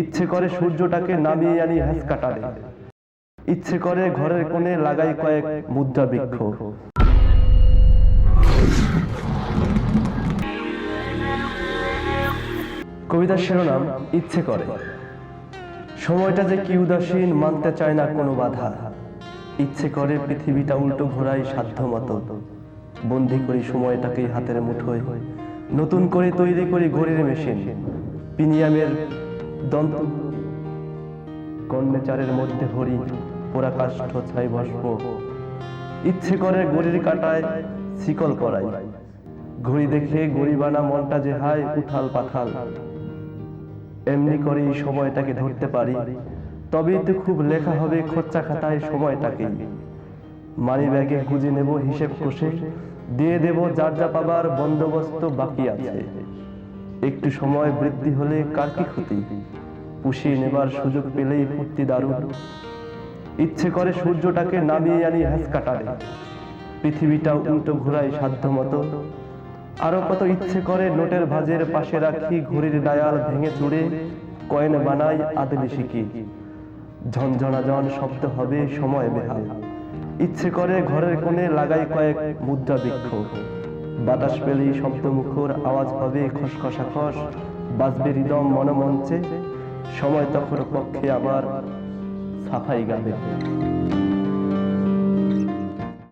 ইচ্ছে করে সূর্যটাকে নামিয়ে আনি হ্যাস কাটারে ইচ্ছে করে ঘরের কোণে লাগাই কয়েক মুদ্রা বৃক্ষ। কবিতার শিরোনাম, ইচ্ছে করে। সময়টা যে কি উদাসীন, মানতে চায় না কোনো বাধা। ইচ্ছে করে পৃথিবীটা উল্টো ঘোরাই সাধ্য মতো বন্দি করি সময়টাকে হাতের মুঠোয়। নতুন করে তৈরি করি ঘড়ির মেশিন। পিনিয়ামের দন্ত। কর্ণেচারের মধ্যে হরি পোড়া কাষ্ঠ ছাই ভস্ম। ইচ্ছে করে ঘড়ির কাটায় শিকল করাই ঘড়ি দেখে ঘড়ি বানা মনটা যে হায় উথাল পাথাল। এমনি করে সময়টাকে ধরতে পারি। তবেই তো খুব লেখা হবে খরচা খাতায় সময়টাকে মানি ব্যাগে খুঁজে নেব হিসেব কষে। দিয়ে দেব যার যা পাবার বন্দোবস্ত বাকি আছে। একটু সময় বৃদ্ধি হলে কার কি ক্ষতি? পুষিয়ে নেবার সুযোগ পেলেই ফুর্তি দারুণ। ইচ্ছে করে সূর্যটাকে নামিয়ে আনি হ্যাস কাটারে পৃথিবীটা উল্টো ঘোরায় সাধ্য মতো আরও কত ইচ্ছে করে নোটের ভাজের পাশে রাখি ঘড়ির ডায়াল ভেঙে চুড়ে, কয়েন বানাই আদলি শিখি। ঝনঝনা জন শব্দ হবে সময় বেহাল। ইচ্ছে করে ঘরের কোণে লাগাই কয়েক মুদ্রা বৃক্ষ বাতাস পেলেই শব্দ মুখর আওয়াজ হবে খসখসা খস বাজবে হৃদম মনমঞ্চে। সময় তখন পক্ষে আবার সাফাই গাবে।